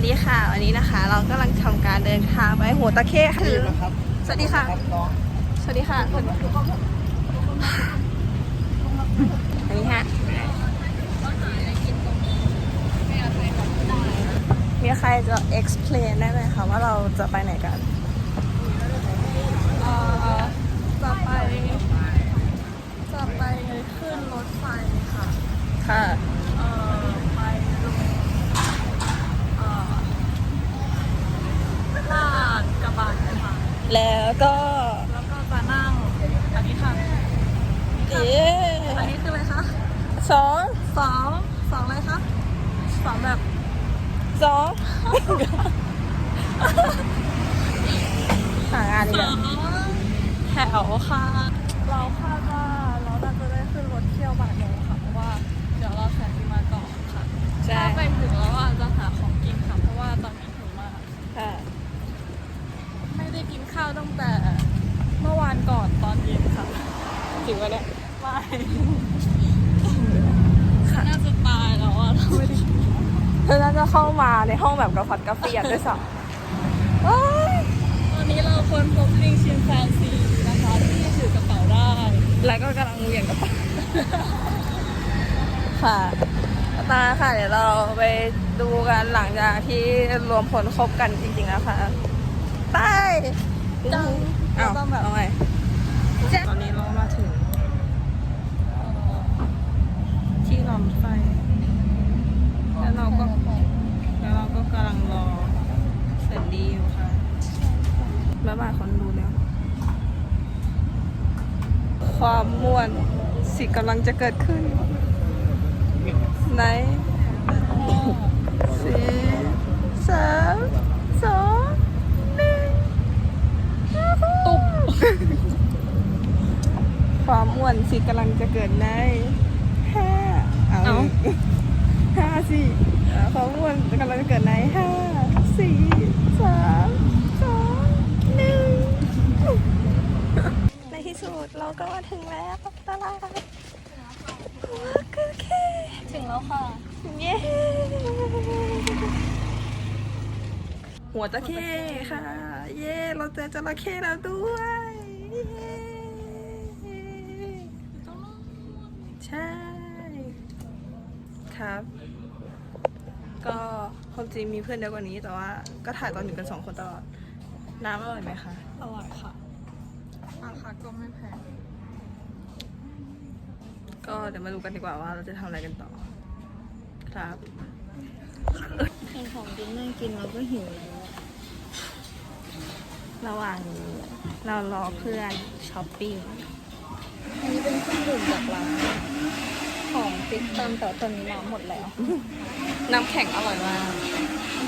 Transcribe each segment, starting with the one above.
วัสดีค่ะ วันนี้นะคะ เรากำลังทำการเดินทางไปหัวตะเข้ค่ะคือสวัสดีค่ะ สวัสดีค่ะสวัสดีอันนี้ฮะมีใครจะ explain ได้ไหมคะว่าเราจะไปไหนกัน เอ่อจะไป จะไปขึ้นรถไฟค่ะ ค่ะ เอ่อ ไปลงเอ่อลาดกระบังค่ะ แล้วก็แล้วก็จะนั่งอันนี้ค่ะเย้อันนี้คืออะไรคะสองสองสองอะไรคะสองแบบสองหางานดีสกอว่างแถวค่ะ ข้าวตั้งแต่เมื่อวานก่อนตอนเย็นค่ะจริงวะเนี่ยไม่น่าจะตายแล้วอะเราไม่ได้กินเธอน่าจะเข้ามาในห้องแบบกระฟัดกระเฟียดด้วยซ้ำว้ายตอนนี้เราควรพบลิงชิมแฟนซีนะคะที่ถือกระเป๋าได้ แล้วก็กำลังเหวี่ยงกระเป๋าค่ะตาค่ะ เดี๋ยวเราไปดูกันหลังจากที่รวมผลครบกันจริงๆแล้วค่ะไป จังอ้าวเราต้องแบบเอาไงตอนนี้เรามาถึง ที่รอรถไฟ แล้วเราก็ แล้วเราก็กำลังรอเสร็จดีอยู่ค่ะบ๊ายบายคนดูแล้ว ความม่วนสิกำลังจะเกิดขึ้นใน ความม่วนสิกำลังจะเกิดในห้าเอาห้าสี่อ่าความม่วนกำลังจะเกิดในห้าสี่สามสองหนึ่งในที่สุดเราก็มาถึงแล้วตลาดหัวกระเคถึงแล้วค่ะ เย้หัวตะเข้ค่ะ เย้เราเจอจระเข้แล้วด้วยเย้ใช่ ครับ ก็ความจริงมีเพื่อนเยอะกว่านี้แต่ว่าก็ถ่ายตอนอยู่กันสองคนตลอด น้ำอร่อยไหมคะ อร่อยค่ะราคาก็ไม่แพง ก็เดี๋ยวมาดูกันดีกว่าว่าเราจะทำอะไรกันต่อ ครับเห็นของกินน่ากินเราก็หิวแล้วระหว่างนี้เรารอเพื่อนช้อปปิ้ง อันนี้เป็นเครื่องดื่มจากร้าน ของฟิกตันแต่ตอนนี้น้ำหมดแล้ว น้ำแข็งอร่อยมาก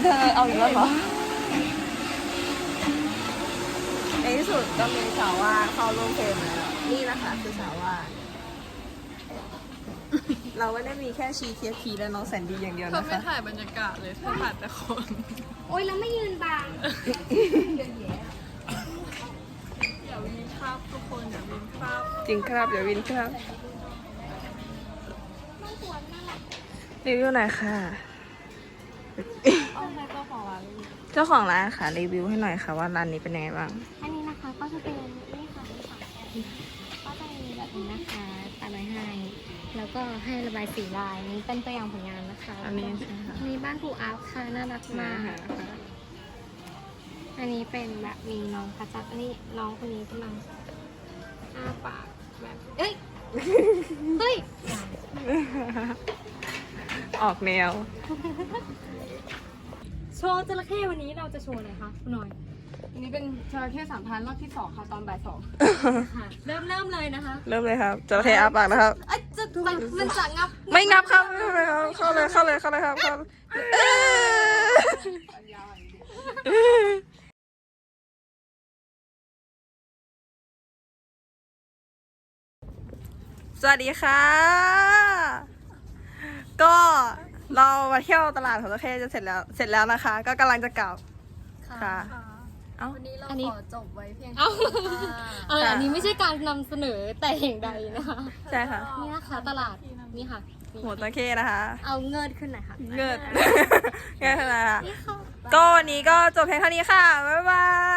เธอเอาอีกแล้วเหรอในที่สุดก็มีสาวว่าเข้าร่วมเพลงแล้ว นี่นะคะคือสาวว่า เราไม่ได้มีแค่ชีเทียพีและน้องแสนดีอย่างเดียวเธอนะไม่คะ ถ่ายบรรยากาศเลยเธอถ่ายแต่คน โอ๊ยแล้วไม่ยืนบัง อย่าวินครับทุกคนอย่าวินครับจริงครับเดี๋ยววินครับ รีวิวหน่อยค่ะ เอาใครเจ้าของร้านเจ้าของร้านค่ะรีวิวให้หน่อยค่ะว่าร้านนี้เป็นยังไงบ้าง อันนี้นะคะก็จะเป็นนี่ค่ะมีสามแบบก็จะมีแบบนี้นะคะตัดไว้ให้ แล้วก็ให้ระบายสีลายนี้เป็นตัวอย่างผลงานนะคะอันนี้ใช่ไหมคะมีบ้านผูอาร์ตค่ะน่ารักมากอันนี้เป็นแบบมีน้องกระจับอันนี้น้องคนนี้กำลังอ้าปากแบบเอ้ย เฮ้ย ออกแนว โชว์จระเข้วันนี้เราจะโชว์อะไรคะคุณหน่อย อันนี้เป็นจระเข้สามพันรอบที่สองค่ะตอนบ่ายสองค่ะ เริ่มเริ่มเลยนะคะเริ่มเลยครับจระเข้อาปากนะครับ เอ้ยจะมันมันจะงับไม่งับครับไม่งับครับเข้าเลยเข้าเลยเข้าเลยครับเข้าเอ้ยสวัสดีค่ะ ก็เรามาเที่ยวตลาดของจระเข้จะเสร็จแล้ว เสร็จแล้วนะคะ ก็กำลังจะกลับ ค่ะเเอ้า วันนี้เราอันนี้ ขอจบไว้เพียงเอ้าเท่านี้ค่ะเอออันนี้ไม่ใช่การนำเสนอแต่อย่างใดนะคะใช่ค่ะ นี่นะคะตลาดนี่ค่ะนี่หัวตะเข้นะคะ เอาเงินขึ้นหน่อยค่ะเงิด เงิดขนาดนั้นนี่ค่ะ ก็วันนี้ก็จบเพียงเท่านี้ค่ะ บ๊ายบาย